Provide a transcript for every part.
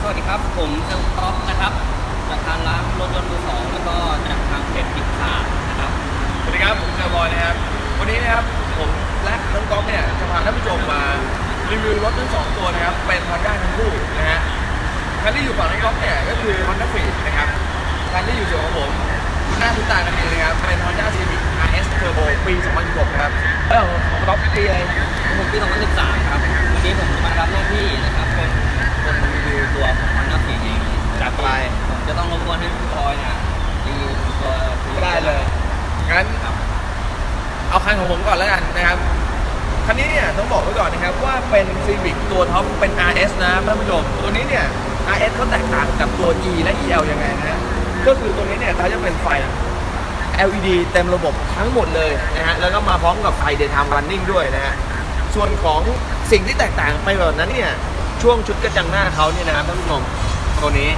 สวัสดีครับ ผมเซลท็อปนะครับจากทางร้านรถยนต์มือสองแล้วก็จากทางเพจพิกขานะครับ สวัสดีครับ ผมเซลบอยนะครับ วันนี้นะครับผมและน้องก๊อฟเนี่ยจะพาท่านผู้ชมมารีวิวรถทั้งสองตัวนะครับ เป็นฮอนด้าทั้งคู่นะฮะคันที่อยู่ฝั่งน้องก๊อฟเนี่ยก็คือ Honda Fit นะครับคันที่อยู่ส่วนของผมคุณหน้าคุณตากันดีนะครับ เป็น Honda Civic RS Turbo ปี 2016นะครับเออของก๊อฟปีอะไรผมปี 2013 ครับ วันนี้ผมจะมารับหน้าที่นะครับเป็นคนรีวิว ตัวของ Honda Fit เองจัดไป ผมจะต้องรบกวนให้พี่พลอยเนี่ยรีวิวตัวได้เลย งั้นครับเอาคันของผมก่อนแล้วกันนะครับ คันนี้เนี่ยต้องบอกไว้ก่อนนะครับว่าเป็น Civic ตัวท็อปเป็น RS นะท่านผู้ชม ตัวนี้เนี่ย RS เขาแตกต่างกับตัว E และ EL ยังไงนะฮะก็คือตัวนี้เนี่ยเขาจะเป็นไฟ LED เต็มระบบทั้งหมดเลยนะฮะ แล้วก็มาพร้อมกับไฟ daytime running ด้วยนะฮะ ส่วนของสิ่งที่แตกต่างไปแบบนั้นเนี่ย ช่วงชุดกระจังหน้าเขาเนี่ยนะครับท่านผู้ชมตัวนี้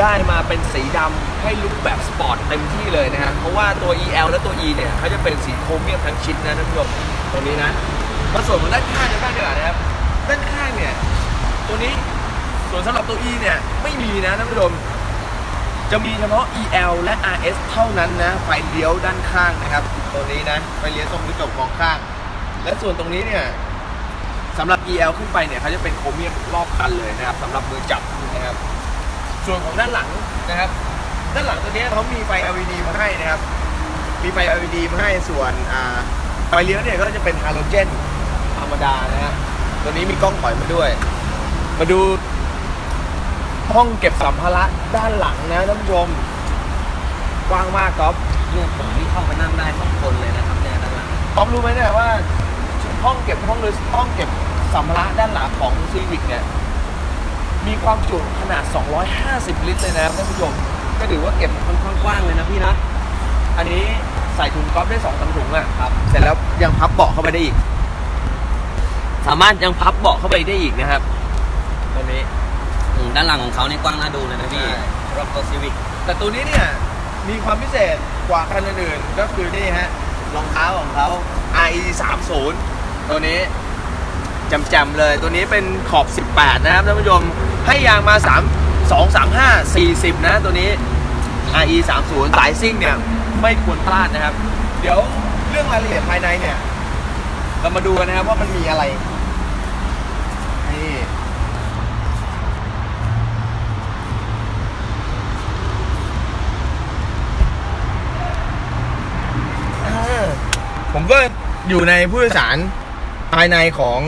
ได้มาเป็นสีดำให้ลุคแบบสปอร์ตเต็มที่เลยนะฮะเพราะว่าตัว EL และตัว E เนี่ยเขาจะเป็นสีโครเมียมทั้งชิ้นนะท่านผู้ชมตัวนี้นะมาส่วนของด้านข้างกันบ้างดีกว่านะครับด้านข้างเนี่ยตัวนี้ส่วนสำหรับตัว E เนี่ยไม่มีนะท่านผู้ชมจะมีเฉพาะ EL และ RS เท่านั้นนะไฟเลี้ยวด้านข้างนะครับ ตัวนี้นะไฟเลี้ยวตรงกระจกมองข้าง และส่วนตรงนี้เนี่ย สำหรับ EL ขึ้นไปเนี่ยเขาจะเป็นโครเมียมรอบคันเลยนะครับสำหรับมือจับนะครับ ส่วนของด้านหลังนะครับ ด้านหลังตัวนี้เขามีไฟ LED มาให้นะครับ มีไฟ LED มาให้ส่วนอ่าไฟเลี้ยวเนี่ยก็จะเป็นฮาโลเจนธรรมดานะฮะตัวนี้มีกล้องถอยมาด้วย มาดูห้องเก็บสัมภาระด้านหลังนะท่านผู้ชมกว้างมากก๊อฟเนี่ยผมนี่เข้าไปนั่งได้สองคนเลยนะครับเนี่ยด้านหลังก๊อฟรู้ไหมเนี่ยว่า ห้องเก็บห้องโดยห้องเก็บสัมภาระด้านหลังของซีวิกเนี่ยมีความจุขนาด 250 ลิตรเลยนะครับท่านผู้ชมก็ถือว่าเก็บค่อนข้างกว้างเลยนะพี่นะ อันนี้ใส่ถุงก๊อฟได้สองสามถุงอะครับ เสร็จแล้วยังพับเบาะเข้าไปได้อีก สามารถยังพับเบาะเข้าไปได้อีกนะครับ ตัวนี้อืมด้านหลังของเขาเนี่ยกว้างน่าดูเลยนะพี่ใช่ สำหรับตัวซีวิกแต่ตัวนี้เนี่ยมีความพิเศษกว่าคันอื่นๆก็คือนี่ฮะรองเท้าของเขา i 3 0 ตัวนี้จำๆเลย ตัวนี้เป็นขอบ 18 นะครับท่านผู้ชมให้ยางมา 3 2 3 5 40 นะ ตัวนี้ i 3 0สายซิ่งเนี่ย ไม่ควรพลาดนะครับ เดี๋ยวเรื่องรายละเอียดภายในเนี่ย เรามาดูกันนะครับว่ามันมีอะไร นี่ผมก็อยู่ในผู้โดยสาร ภายในของ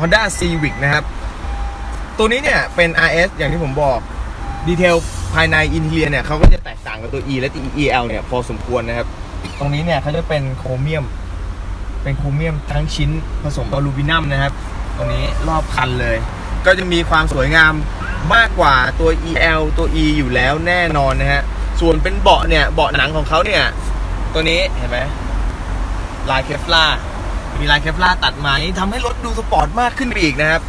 Honda Civic นะครับ ตัวนี้เนี่ยเป็น RS อย่างที่ผมบอกดีเทลภายในอินเทียเนี่ยเขาก็จะแตกต่างกับตัว E และ EL เนี่ยพอสมควรนะครับ ตรงนี้เนี่ยเขาจะเป็นโครเมียม เป็นโครเมียมทั้งชิ้นผสมอลูมิเนียมนะครับ ตรงนี้รอบคันเลย ก็จะมีความสวยงามมากกว่าตัว EL ตัว E อยู่แล้วแน่นอนนะฮะ ส่วนเป็นเบาะเนี่ย เบาะหนังของเขาเนี่ย ตัวนี้เห็นไหมลายเคฟลาร์ มีลายเคฟลาร์ตัดมานี่ทำให้รถดูสปอร์ตมากขึ้นไปอีกนะครับ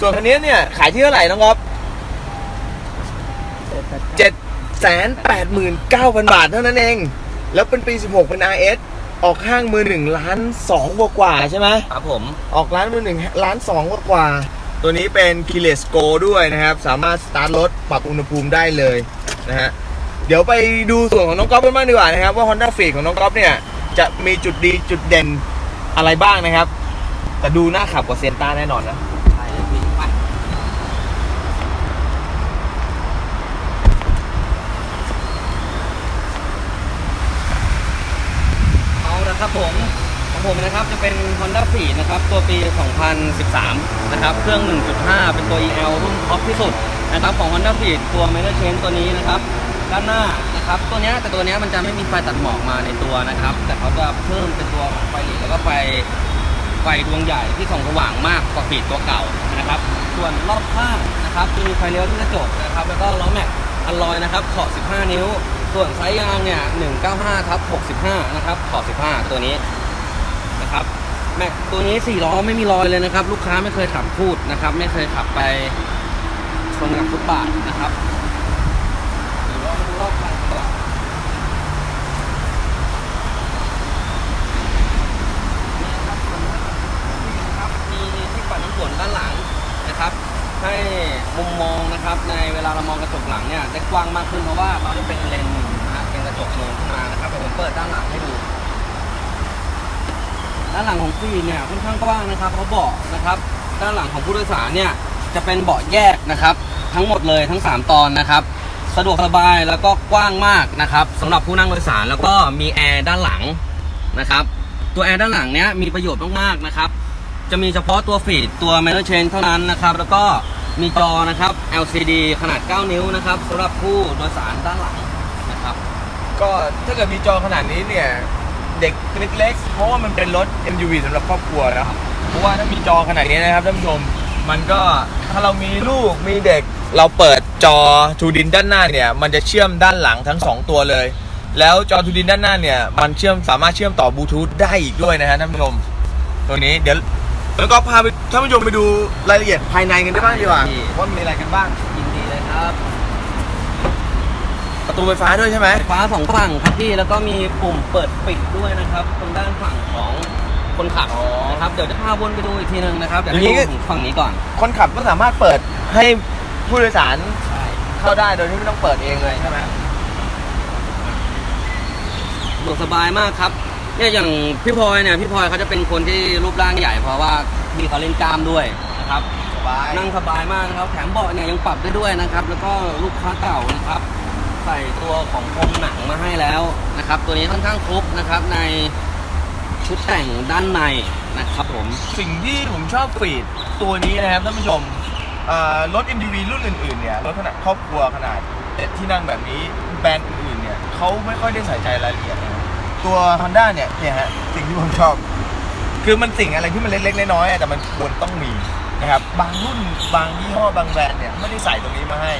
ส่วนคันนี้เนี่ยขายที่เท่าไหร่น้องก๊อฟเจ็ดแสนแปดหมื่นเก้าพันบาทเท่านั้นเอง แล้วเป็นปี 16 เป็น RS ออกข้างมือหนึ่งล้านสองกว่าๆใช่ไหมครับผม ออกร้านมือหนึ่งล้านสองกว่าๆตัวนี้เป็น Keyless Go ด้วยนะครับ สามารถสตาร์ทรถปรับอุณหภูมิได้เลยนะฮะ เดี๋ยวไปดูส่วนของน้องก๊อฟกันบ้างดีกว่านะครับ ว่า Honda Fit ของน้องก๊อฟเนี่ย จะมีจุดดีจุดเด่นอะไรบ้างนะครับ แต่ดูน่าขับกว่าเซนต้าแน่นอนนะไปเลยพี่ไปเอาละครับผมของผมนะครับจะเป็น Honda f e e นะครับ ตัวปี 2013 นะครับ เครื่อง 1.5 เป็นตัว EL รุ่นท็อปที่สุดนะครับของ Honda f e e ตัว m e t a l Chain ตัวนี้นะครับ ด้านหน้า ครับตัวเนี้ยแต่ตัวเนี้ยมันจะไม่มีไฟตัดหมอกมาในตัวนะครับ แต่เขาจะเพิ่มเป็นตัวของไฟหลีแล้วก็ไฟไฟดวงใหญ่ที่ส่องสว่างมากกว่าฟีดตัวเก่านะครับ ส่วนรอบข้างนะครับจะมีไฟเลี้ยวที่กระจกนะครับ แล้วก็ล้อแม็กอัลลอยนะครับขอบ 15 นิ้ว ส่วนไซส์ยางเนี่ย 195ทับ65 นะครับขอบ 15 ตัวนี้นะครับแม็กตัวนี้4ล้อไม่มีรอยเลยนะครับ ลูกค้าไม่เคยขับพูดนะครับ ไม่เคยขับไปชนกับฟุตบาทนะครับเดี๋ยวเรามาดูรอบคันก่อน นี่นะครับส่วนหน้าที่นะครับมีที่ปัดน้ำฝนด้านหลังนะครับ ให้มุมมองนะครับในเวลาเรามองกระจกหลังเนี่ยได้กว้างมากขึ้นเพราะว่าเขาจะเป็นเลนส์นะฮะเป็นกระจกนูนขึ้นมานะครับเดี๋ยวผมเปิดด้านหลังให้ดู ด้านหลังของฟีเนี่ยค่อนข้างกว้างนะครับเพราะเบาะนะครับ ด้านหลังของผู้โดยสารเนี่ยจะเป็นเบาะแยกนะครับ ทั้งหมดเลยทั้ง 3 ตอนนะครับ สะดวกสบายแล้วก็กว้างมากนะครับสำหรับผู้นั่งโดยสารแล้วก็มีแอร์ด้านหลังนะครับ ตัวแอร์ด้านหลังเนี้ยมีประโยชน์มากๆนะครับจะมีเฉพาะตัวฟีดตัว m e t a l Chain เท่านั้นนะครับ แล้วก็ มีจอนะครับ LCD ขนาด 9 นิ้วนะครับสำหรับผู้โดยสารด้านหลังนะครับ ก็ถ้าเกิดมีจอขนาดนี้เนี่ย เด็กเล็กๆเพราะว่ามันเป็นรถ MUV สำหรับครอบครัวนะครับเพราะว่าถ้ามีจอขนาดนี้นะครับท่านผู้ชมมันก็ถ้าเรามีลูกมีเด็ก เราเปิดจอทูดินด้านหน้าเนี่ย มันจะเชื่อมด้านหลังทั้ง 2 ตัวเลย แล้วจอทูดินด้านหน้าเนี่ย มันเชื่อมสามารถเชื่อมต่อบลูทูธได้อีกด้วยนะฮะท่านผู้ชมตัวนี้เดี๋ยว แล้วก็พาไปท่านผู้ชมไปดูรายละเอียดภายในกันได้บ้างดีกว่าดีว่ามีอะไรกันบ้าง ยินดีเลยครับ ประตูไฟฟ้าด้วยใช่ไหมไฟฟ้าสองฝั่งครับพี่แล้วก็มีปุ่มเปิดปิดด้วยนะครับตรงด้านฝั่งของคนขับอ๋อนะครับเดี๋ยวจะพาวนไปดูอีกทีหนึงนะครับเดี๋ยวอย่างนี้ให้ดูฝั่งนี้ก่อนคนขับก็สามารถเปิดให้ผู้โดยสารใช่เข้าได้โดยที่ไม่ต้องเปิดเองเลยใช่ไหม สะดวกสบายมากครับ เนี่ยอย่างพี่พลอยเนี่ยพี่พลอยเขาจะเป็นคนที่รูปร่างใหญ่ เพราะว่าพี่เขาเล่นกล้ามด้วยนะครับสบายนั่งสบายมากนะครับแถมเบาะเนี่ยยังปรับได้ด้วยนะครับ แล้วก็ลูกค้าเก่านะครับ ใส่ตัวของพรมหนังมาให้แล้วนะครับ ตัวนี้ค่อนข้างครบนะครับในชุดแต่งด้านในนะครับผม สิ่งที่ผมชอบฟีดตัวนี้นะครับท่านผู้ชมอ่ารถ MPV รุ่นอื่นๆเนี่ยรถขนาดครอบครัวขนาดที่นั่งแบบนี้แบรนด์อื่นๆเนี่ยเขาไม่ค่อยได้ใส่ใจรายละเอียดนะครับ ตัว Honda เนี่ยเนี่ยฮะสิ่งที่ผมชอบ คือมันสิ่งอะไรที่มันเล็กๆน้อยๆอะแต่มันควรต้องมีนะครับบางรุ่นบางยี่ห้อบางแบรนด์เนี่ยไม่ได้ใส่ตรงนี้มาให้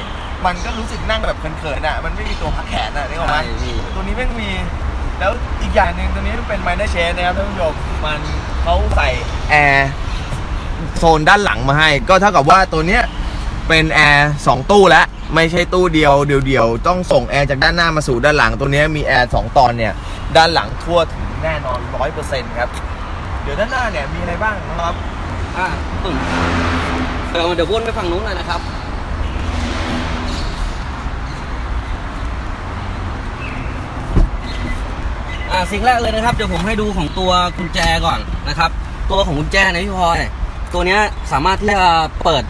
มันก็รู้สึกนั่งแบบเขินๆอะมันไม่มีตัวพักแขนอะนึกออกไหมใช่พี่ ตัวนี้แม่งมี แล้วอีกอย่างหนึ่งตัวนี้มันเป็น minor chain นะครับท่านผู้ชมมันเขาใส่แอร์โซนด้านหลังมาให้ ก็เท่ากับว่าตัวเนี้ยเป็นแอร์สองตู้แล้ว ไม่ใช่ตู้เดียวเดียวๆต้องส่งแอร์จากด้านหน้ามาสู่ด้านหลังตัวนี้มีแอร์สองตอนเนี่ย ด้านหลังทั่วถึงแน่นอนร้อยเปอร์เซ็นต์ครับ เดี๋ยวด้านหน้าเนี่ยมีอะไรบ้างนะครับอะตุ่นเดี๋ยวเดี๋ยววนไปฝั่งนู้นเลยนะครับอ่าสิ่งแรกเลยนะครับเดี๋ยวผมให้ดูของตัวกุญแจก่อนนะครับ ตัวของกุญแจนยพี่พลอยตัวนี้สามารถที่จะเปิด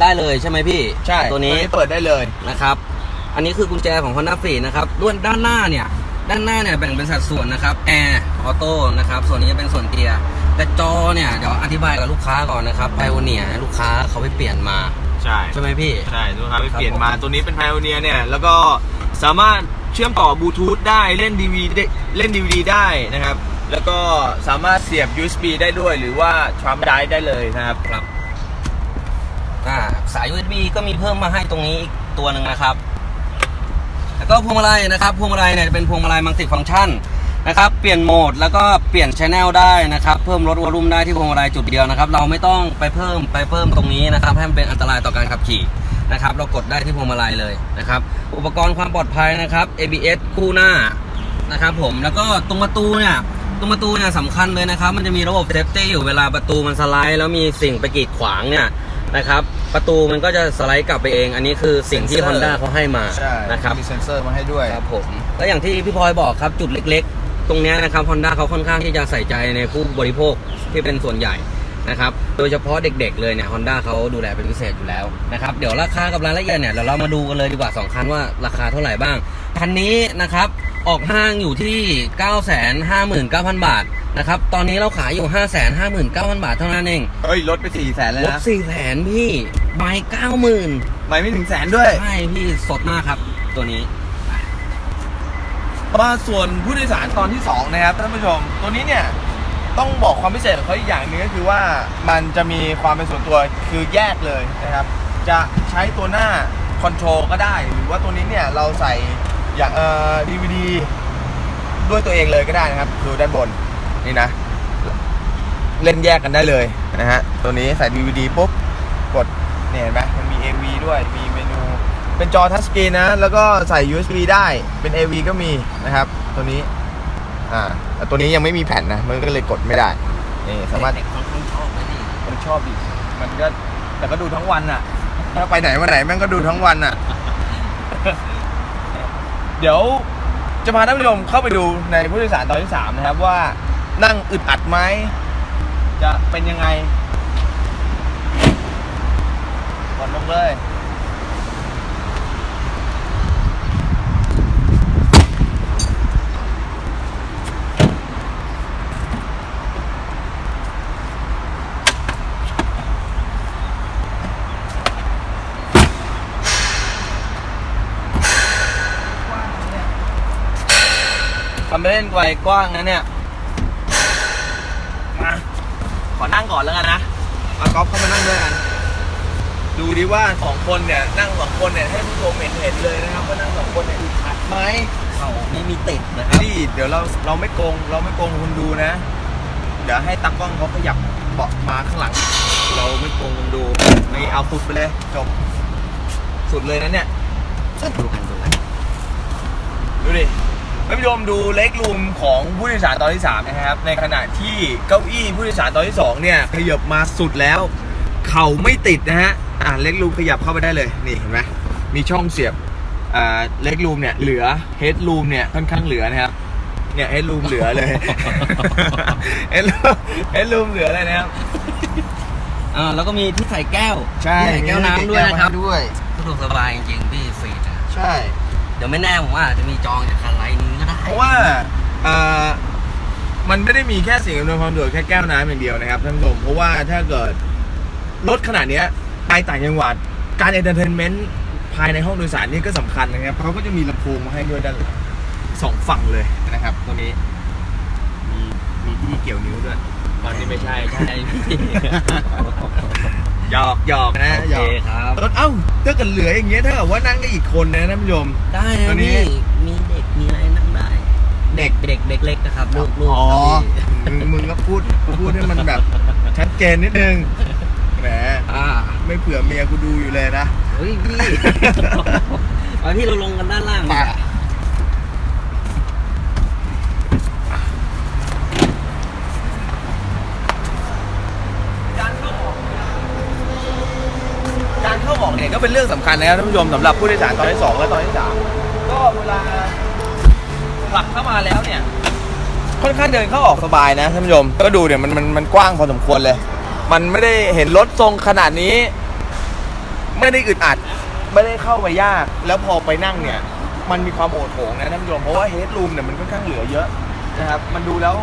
ได้เลยใช่ไหมพี่ใช่ตัวนี้เปิดได้เลยนะครับ อันนี้คือกุญแจของ Honda f r e e นะครับด้วนด้านหน้าเนี่ย ด้านหน้าเนี่ยแบ่งเป็นสัดส่วนนะครับแอร์ออโต้นะครับ ส่วนนี้จะเป็นส่วนเกียร์แต่จอเนี่ยเดี๋ยวอธิบายกับลูกค้าก่อนนะครับไพโอเนียลูกค้าเขาไปเปลี่ยนมาใช่ใช่ไหมพี่ใช่ลูกค้าไปเปลี่ยนครับผมมาตัวนี้เป็น Pioneer เนี่ยแล้วก็สามารถเชื่อมต่อบลูทูธได้เล่นดีวีเล่นดีวดีได้นะครับ แล้วก็สามารถเสียบ USB ได้ด้วย หรือว่า Trump Drive ได้เลยนะครับครับอ่า สาย USB ก็มีเพิ่มมาให้ตรงนี้อีกตัวหนึ่งนะครับ แล้วก็พวงมาลัยนะครับ พวงมาลัยเนี่ยเป็นพวงมาลัยมัลติฟังก์ชันนะครับ เปลี่ยนโหมดแล้วก็เปลี่ยนชแนลได้นะครับ เพิ่มลดวอลลุ่มได้ที่พวงมาลัยจุดเดียวนะครับ เราไม่ต้องไปเพิ่มไปเพิ่มตรงนี้นะครับ ให้มันเป็นอันตรายต่อการขับขี่นะครับ เรากดได้ที่พวงมาลัยเลยนะครับ อุปกรณ์ความปลอดภัยนะครับ ABS คู่หน้านะครับผม แล้วก็ตรงประตูเนี่ยตรงประตูเนี่ยสำคัญเลยนะครับ มันจะมีระบบเซฟตี้อยู่เวลาประตูมันสไลด์แล้วมีสิ่งไปกีดขวางเนี่ยนะครับ ประตูมันก็จะสไลด์กลับไปเอง อันนี้คือสิ่งที่เซ็นเซอร์ Honda เขาให้มาใช่นะครับมีเซ็นเซอร์มาให้ด้วยครับผมแล้วอย่างที่พี่พลอยบอกครับจุดเล็กๆ ตรงเนี้ยนะครับ Honda เขาค่อนข้างที่จะใส่ใจในผู้บริโภคที่เป็นส่วนใหญ่นะครับโดยเฉพาะเด็กๆเลยเนี่ย Honda เขาดูแลเป็นพิเศษอยู่แล้วนะครับเดี๋ยวราคากับรายละเอียดเนี่ยเดี๋ยวเรามาดูกันเลยดีกว่า2คันว่าราคาเท่าไหร่บ้างคันนี้นะครับออกห้างอยู่ที่ 959,000 บาทนะครับตอนนี้เราขายอยู่ 559,000 บาทเท่านั้นเองเฮ้ยลดไป4ี่แสนเลยลดนะ4แสนพี่ ใบ90,000ไม่ไม่ถึงแสนด้วย ใช่พี่สดมากครับ ตัวนี้มาส่วนผู้โดยสารตอนที่ 2 นะครับท่านผู้ชม ตัวนี้เนี่ยต้องบอกความพิเศษของเขาอีกอย่างหนึ่งก็คือว่ามันจะมีความเป็นส่วนตัวคือแยกเลยนะครับ จะใช้ตัวหน้าคอนโทรลก็ได้ หรือว่าตัวนี้เนี่ยเราใส่อย่างเอ่อดีวดีด้วยตัวเองเลยก็ได้นะครับ ดูด้านบนนี่นะ เล่นแยกกันได้เลยนะฮะตัวนี้ใส่ DVD ปุ๊บกด เนี่ยเห็นไหมมันมี AV ด้วยมีเมนู เป็นจอทัชสกรีนนะ แล้วก็ใส่ USB ได้เป็น AV ก็มีนะครับ ตัวนี้อ่าแต่ตัวนี้ยังไม่มีแผ่นนะ มันก็เลยกดไม่ได้นี่สามารถเด็กๆค่อนข้างชอบนะพี่มันชอบดิมันก็แต่ก็ดูทั้งวันอะ ถ้าไปไหนมาไหนแม่งก็ดูทั้งวันอะ เดี๋ยวจะพาท่านผู้ชมเข้าไปดูในผู้โดยสารตอนที่สามนะครับว่านั่งอึดอัดไหมจะเป็นยังไงกด ลงเลยทำไปเล่นไกวกว้างนะเนี่ย มา ขอนั่งก่อนแล้วกันนะเอาก๊อฟเข้ามานั่งด้วยกัน ดูดิว่าสองคนเนี่ยนั่งสองคนเนี่ยให้ผู้ชมเห็นเห็นเลยนะครับว่านั่งสองคนเนี่ยอึดอัดไหมเขาไม่มีติดนะครับนี่เดี๋ยวเราเราไม่โกงเราไม่โกงคนดูนะ เดี๋ยวให้ตากล้องเขาขยับเบาะมาข้างหลัง เราไม่โกงคนดูไม่เอาสุดไปเลยจบสุดเลยนะเนี่ยดูกันดูกันดูดิท่านผู้ชมดูเล็กรูมของผู้โดยสารตอนที่ 3 นะครับ ในขณะที่เก้าอี้ผู้โดยสารตอนที่ 2 เนี่ยขยับมาสุดแล้ว เข่าไม่ติดนะฮะ อ่าเล็กรูมขยับเข้าไปได้เลยนี่เห็นไหมมีช่องเสียบอ่าเล็กรูมเนี่ยเหลือเฮดรูมเนี่ยค่อนข้างเหลือนะครับเนี่ยเฮดรูมเหลือเลยเฮดรูมเฮดรูมเหลือเลยนะครับอ่าแล้วก็มีที่ใส่แก้วใช่ที่ใส่แก้วน้ำด้วยนะครับด้วยสะดวกสบายจริงๆพี่ฟีดอะใช่ เดี๋ยวไม่แน่ผมว่าอาจจะมีจองจากคันไลน์นี้ก็ได้เพราะว่าเอ่อมันไม่ได้มีแค่สิ่งอำนวยความสะดวกแค่แก้วน้ำอย่างเดียวนะครับท่านผู้ชมเพราะว่าถ้าเกิดรถขนาดเนี้ยไป ต่างจังหวัด การเอนเตอร์เทนเมนต์ภายในห้องโดยสารนี่ก็สำคัญนะครับเขาก็จะมีลำโพงมาให้ด้วยด้านหลังสองฝั่งเลยนะครับตัวนี้ มีมีที่เกี่ยวนิ้วด้วย ตอนนี้ไม่ใช่ใช่หยอกหยอกนะโอหยเคอกครับ รถเอ้าถ้าเกิดเหลืออย่างเงี้ยถ้าเกิดว่านั่งได้อีกคนนะท่านผู้ชม ได้ตันะวนี้ พี่มีเด็กมีอะไรนั่งได้ เด็กเด็กเด็กเล็กนะครับลูกลูกอ๋อครับพี่มึงมึงก็พูดพูดให้มันแบบชัดเจนนิดนึงแหม อ่า ไม่เผื่อเมียกูดูอยู่เลยนะ เฮ้ยพี่ไปพี่เราลงกันด้านล่างดีกว่าการเข้าออกการเข้าออกเนี่ยก็เป็นเรื่องสำคัญนะครับท่านผู้ชมสำหรับผู้โดยสารตอนที่สองและตอนที่สามก็เวลาผลักเข้ามาแล้วเนี่ย ค่อนข้างเดินเข้าออกสบายนะท่านผู้ชมก็ดูเนี่ยมันมันมันกว้างพอสมควรเลย มันไม่ได้เห็นรถทรงขนาดนี้ ไม่ได้อึดอัด ไม่ได้เข้าไปยาก แล้วพอไปนั่งเนี่ย มันมีความโอดโถงนะท่านผู้ชมเพราะว่าเฮดรูมเนี่ยมันค่อนข้างเหลือเยอะนะครับ มันดูแล้ว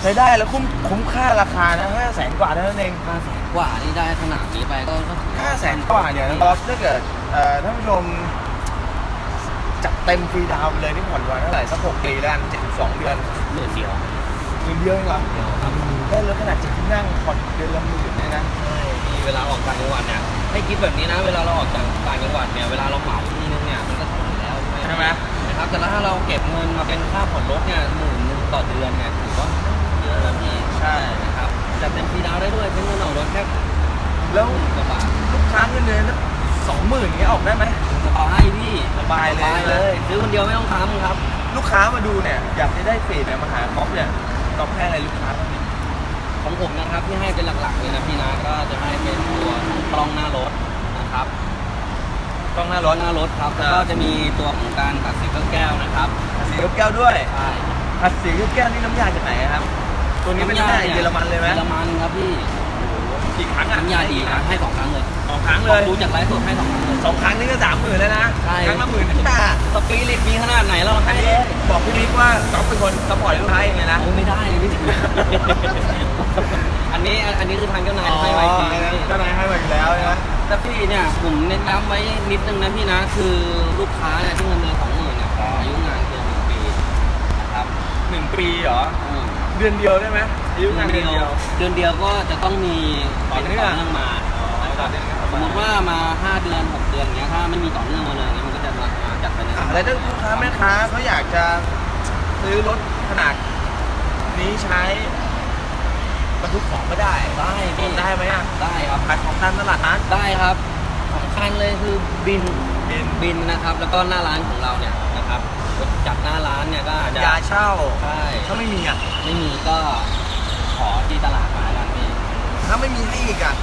ใช้ได้แล้วคุ้มคุ้มค่าราคานะห้าแสนกว่าเท่านั้นเองห้าแสนกว่านี่ได้ขนาดนี้ไปก็ก็ถือว่ห้าแสนกว่าเนี่ยนะครับถ้าเกิดเอ่อท่านผู้ชมจัดเต็มฟรีดาวน์ไปเลยนี่ผ่อนวันเท่าไหร่สักหกปีแล้วกันเจ็ดสองเดือน หมื่นเดียวหมื่นเดียวเองเหรอ เดียวครับ ได้รถขนาดเจ็ดที่นั่งผ่อนเดือนละหมื่นเนี่ยนะใช่มีเวลาออกต่างจังหวัดเนี่ยให้คิดแบบนี้นะ เวลาเราออกจากต่างจังหวัดเนี่ย เวลาเราเหมาที่นึงเนี่ย มันก็ถูกแล้วใช่ไหมนะครับ แต่ถ้าเราเก็บเงินมาเป็นค่าผ่อนรถเนี่ยหมื่นหนึงต่อเดือนเนี่ยถือว่าเยอะนะพี่ ใช่นะครับจัดเต็มฟรีดาวน์ได้ด้วยเป็นเงินออกรถแค่แล้วหมื่นกว่าบาทลูกค้าเงินเดือนสองหมื่นเงี้ยออกได้ไหมสบายพี่สบายเลยสบายเลยซื้อคนเดียวไม่ต้องทำครับ ลูกค้ามาดูเนี่ยอยากจะได้ฟรีเนี่ยมาหาก๊อฟเนี่ยก๊อฟให้อะไรลูกค้าบ้างเนี่ย ของผมนะครับที่ให้เป็นหลักๆเลยนะพี่นะก็จะให้เป็นตัวกล้องหน้ารถนะครับกล้องหน้ารรถถหน้ารถครับแล้วก็จะมีตัวของการตัดสีเครื่องแก้วนะครับสีลูกแก้วด้วยใช่ผัดสีลูกแก้วนี่น้ำยาจากไหนอะครับ ตัวนี้เป็นน้ำยาเยอรมันเลยไหมเยอรมันครับพี่กี่ครั้งอะน้ำยาดีนะให้สองครั้งเลยสองครั้งเลยดูจากไลฟ์สดให้สองครั้งเลยสองครั้งนี่ก็สามหมื่นแล้วนะใช่ครั้งละหมื่นห้าสปีริตมีขนาดไหนเราอัให้นนี้บอกพี่บิ๊กว่าก๊อฟเป็นคนซัพพอร์ตลูกค้าเองเลยนะโอ้ไม่ได้เลยพี่ อันนี้อันนี้คือทางเจ้านายให้ไว้จริงเจ้านายให้มาอยู่แล้วนะแต่พี่เนี่ยผมเน้นย้ำไว้นิดนึงนะพี่นะ คือลูกค้าเนี่ยที่เงินเดือนสองหมื่นเนี่ยขออายุงานเกินหนึ่งปีนะครับหนึ่งปีเหรออืมเดือนเดียวได้ไหมอายุงานเดือนเดียวเดือนเดียวก็จะต้องมีต่อเป็นเนื่องต่อเนื่องมานะครับสมมติว่ามา 5 เดือน 6 เดือนเงี้ยถ้าไม่มีต่อเนื่องมาเลยเนี่ยมันก็จะมาจัดไปในอะแล้วถ้าลูกค้าแม่ค้าเขาอยากจะซื้อรถขนาดนี้ใช้ บรรทุกของก็ได้ ได้ส่พี่งได้ไหมอะได้ครับขายของตามตลาดนัดได้ครับสำคัญเลยคือบินบินบินนะครับ แล้วก็หน้าร้านของเราเนี่ยนะครับจัดหน้าร้านเนี่ยก็อาจจะยาเช่าใช่ถ้าไม่มีอะไม่มีก็ขอที่ตลาดมาแล้วกันพี่ถ้าไม่มีให้อีกอะ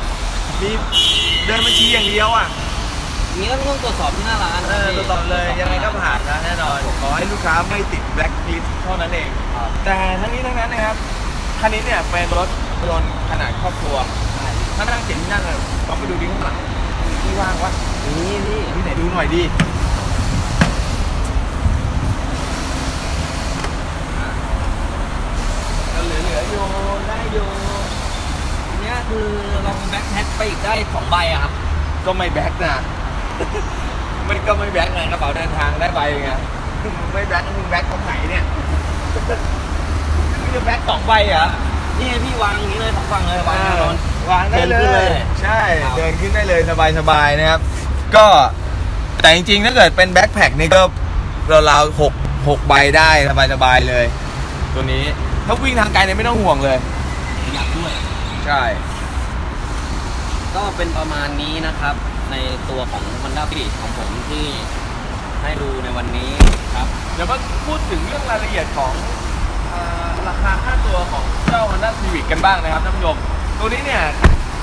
มีเดินบัญชีอย่างเดียวอะนี้ก็ต้องตรวจสอบที่หน้าร้านเออตลอดเลยยังไงก็ผ่านนะแน่นอนขอให้ลูกค้าไม่ติดแบล็คลิสเท่านั้นเองครับแต่ทั้งนี้ทั้งนั้นนะครับคันนี้เนี่ยเป็นรถ ยนต์ขนาดครอบครัวถ้านั่งเจ็ดที่นั่งเลยต้องไปดูดิข้างหลังที่ว่างวะนี่นี่ที่ไหนดูหน่อยดิก็เหลือๆอยู่ได้อยู่เนี่ยคือเราแบ็คแพ็คไปอีกได้สองใบอะครับ ก็ไม่แบ็คนะมันก็ไม่แบ็คไงกระเป๋าเดินทางได้ใบไงไม่แบ็คมึงแบ็คตรงไหนเนี่ยมึงจะแบ็คสองใบเห รอนี่พี่วางอย่างนี้เลยสองฝั่งเลยวางแน่นอน วางได้เลเดินขึ้นเลย ย ใช่ ครับ เดินขึ้นได้เลยสบายๆนะครับ ก็แต่จริงๆ ถ้าเกิดเป็นแบ็คแพคนี่ก็ราวๆหกหกใบได้สบายๆเลย ตัวนี้ถ้าวิ่งทางไกลเนี่ยไม่ต้องห่วงเลย อยากด้วย ใช่ ก็เป็นประมาณนี้นะครับ ในตัวของ Honda Beat ของผมที่ให้ดูในวันนี้ครับ เดี๋ยวมาพูดถึงเรื่องรายละเอียดของเอ่อ ราคาค่าตัวของเจ้า Honda Civic กันบ้างนะครับท่านผู้ชม ตัวนี้เนี่ย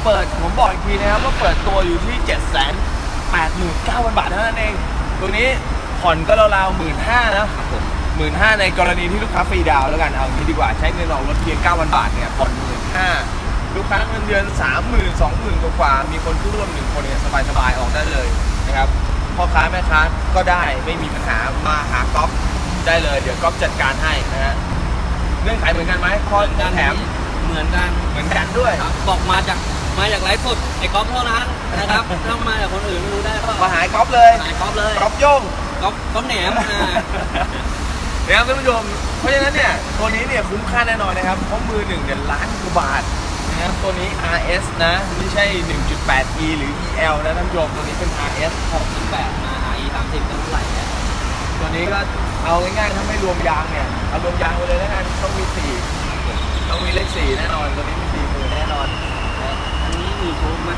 เปิดผมบอกอีกทีนะครับว่าเปิดตัวอยู่ที่ 7 8 9 0 0 0 บาทเท่านั้นเอง ตัวนี้ผ่อนก็ราวๆหมื่นห้านะครับผมหมื่นห้าในกรณีที่ลูกค้าฟรีดาวแล้วกันเอางี้ดีกว่าใช้เงินออกรถเพียง 9,000 บาทเนี่ยผ่อนหมื่นห้าลูกค้าเงินเดือน30,000 20,000กว่ามีคนผู้ร่วมหนึ่งคนเนี่ยสบายๆออกได้เลยนะครับพ่อค้าแม่ค้าก็ได้ไม่มีปัญหามาหาก๊อฟได้เลย เดี๋ยวก๊อฟจัดการให้นะฮะ เงื่อนไขเหมือนกันไหมข้อแถมเหมือนกันเหมือนกันด้วยครับบอกมาจากมาจากไลฟ์สดไอ้ก๊อฟเท่านั้นนะครับถ้ามาจากคนอื่นไม่รู้ได้ก็มาหาก๊อฟเลยสายก๊อฟเลยก๊อฟโย่งก๊อฟก๊อฟแหนมอ่านะครับท่านผู้ชมเพราะฉะนั้นเนี่ยตัวนี้เนี่ยคุ้มค่าแน่นอนนะครับเพราะมือหนึ่งเนี่ยล้านกว่าบาทนะครับตัวนี้ RS นะไม่ใช่ 1.8E หรือ EL นะท่านผู้ชมตัวนี้เป็น RS 68มา IE 30ก็เท่าไหร่เนี่ยตัวนี้ก็ เอาง่ายๆถ้าไม่รวมยางเนี่ยเอารวมยางไปเลยแล้วกันต้องมี4ต้องมีเลข4แน่นอนตัวนี้มี4หมื่นแน่นอนอันนี้มีโชคไหม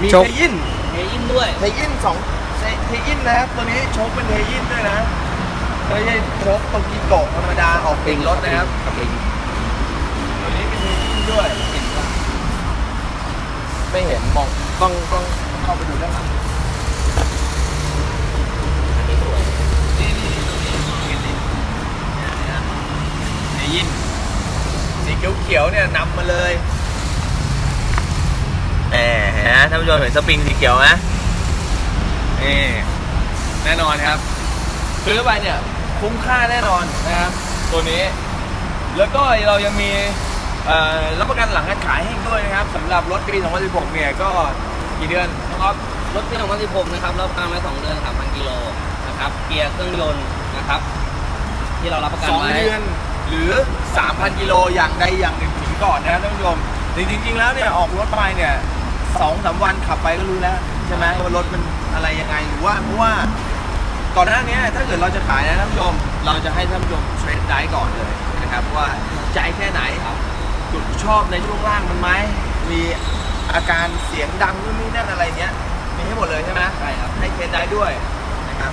มีโชค เทยินเฮอินด้วยเทยินสองเทเทยินนะครับตัวนี้โชคเป็นเทยินด้วยนะไม่ใช่โชคโตกิโกะธรรมดาออกติ่งรถนะครับ กับลิงตัวนี้เป็นเทยินด้วยเห็นว่าไม่เห็นมองต้องต้องเข้าไปดูด้านหลัง อันนี้สวย นี่นี่ตรงนี้เห็นดิเนี่ยเนี่ย เทยินสีเขียวเขียวๆเนี่ยนำมาเลยแหมเห็นนะท่านผู้ชมเห็นสปริงสีเขียวไหมนี่แน่นอนครับซื้อไปเนี่ยคุ้มค่าแน่นอนนะครับตัวนี้ แล้วก็เรายังมีเอ่อรับประกันหลังการขายให้อีกด้วยนะครับสำหรับรถปี 2016 เนี่ยก็กี่เดือนน้องอ๊อฟรถปี 2016 นะครับรับประกันไว้2เดือน 3,000 กิโลนะครับเกียร์เครื่องยนต์นะครับ ที่เรารับประกันสองไว้เดือน หรือ 3,000 กิโลอย่างใดอย่างหนึ่งถึงก่อนนะครับท่านผู้ชมจริงๆแล้วเนี่ยออกรถไปเนี่ยสองสามวันขับไปก็รู้แล้วใช่ไหมว่ารถมันอะไรยังไงหรือว่าเพราะว่าก่อนหน้านี้ถ้าเกิดเราจะขายนะท่านผู้ชมเราจะให้ท่านผู้ชมเทรนได้ก่อนเลยนะครับว่าใจแค่ไหนครับจุดชอบในช่วงล่างมันไหมมีอาการเสียงดังนู่นนี่นั่นอะไรเนี้ยมีให้หมดเลยใช่ไหมใช่ครับให้เทรนได้ด้วยนะครับ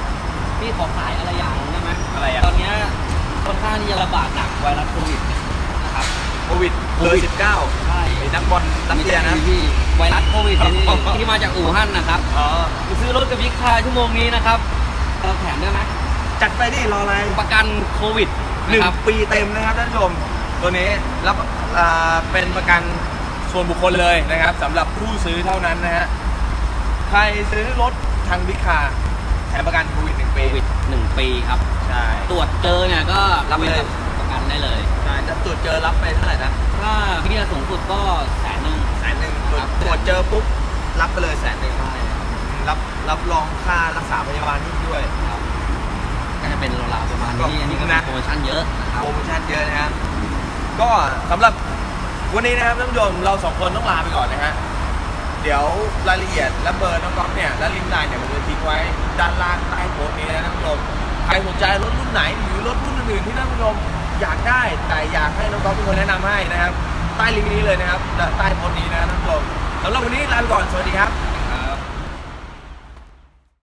พี่ขอขายอะไรอย่างหนึงได้ไหมอะไรอะตอนเนี้ย ค่อนข้างที่จะระบาดหนักไวรัสโควิดนะครับโควิดเบอร์สิบเก้าใช่ไอ้นักบอลนักเรียนนะพี่ไวรัสโควิดที่อ๋อที่มาจากอู่ฮั่นนะครับอ๋อไปซื้อรถกับพิกคาชั่วโมงนี้นะครับเราแถมได้ไหมจัดไปดิรออะไรประกันโควิดหนึ่งนะครับปีเต็มนะครับท่านผู้ชมตัวนี้รับอ่าเป็นประกันส่วนบุคคลเลยนะครับสำหรับผู้ซื้อเท่านั้นนะฮะใครซื้อรถทางบิคาแถมประกันโควิดหนึ่งโคปีวิดหนึ่งปีครับ ใช่ตรวจเจอเนี่ยก็รับไปเลย ประกันได้เลย ใช่ถ้าตรวจเจอรับไปเท่าไหร่นะถ้าพี่เนี่ยสูงสุดก็แสนหนึ่ง แสนหนึ่งตรวจครับ ตรวจเจอปุ๊บรับไปเลยแสนหนึ่งใช่รับรับรองค่ารักษาพยาบาลนี่ด้วย ครับก็จะเป็นราวๆประมาณก็นี้ อันนี้ก็คุ้มมีนะ โปรโมชั่นเยอะนะครับโปรโมชั่นเยอะนะฮะก็สำหรับวันนี้นะครับท่านผู้ชมเราสองคนต้องลาไปก่อนนะฮะเดี๋ยวรายละเอียดและเบอร์น้องก๊อฟเนี่ยและลิงก์ไลน์เนี่ยผมจะทิ้งไว้ด้านล่างใต้โพสต์นี้นะท่านผู้ชม ใครสนใจรถรุ่นไหนหรือรถรุ่นอื่นๆที่ท่านผู้ชมอยากได้แต่อยากให้น้องก๊อฟเป็นคนแนะนำให้นะครับ ใต้ลิงก์นี้เลยนะครับและใต้โพสต์นี้นะท่านผู้ชมสำหรับวันนี้ลาไปก่อนสวัสดีครับ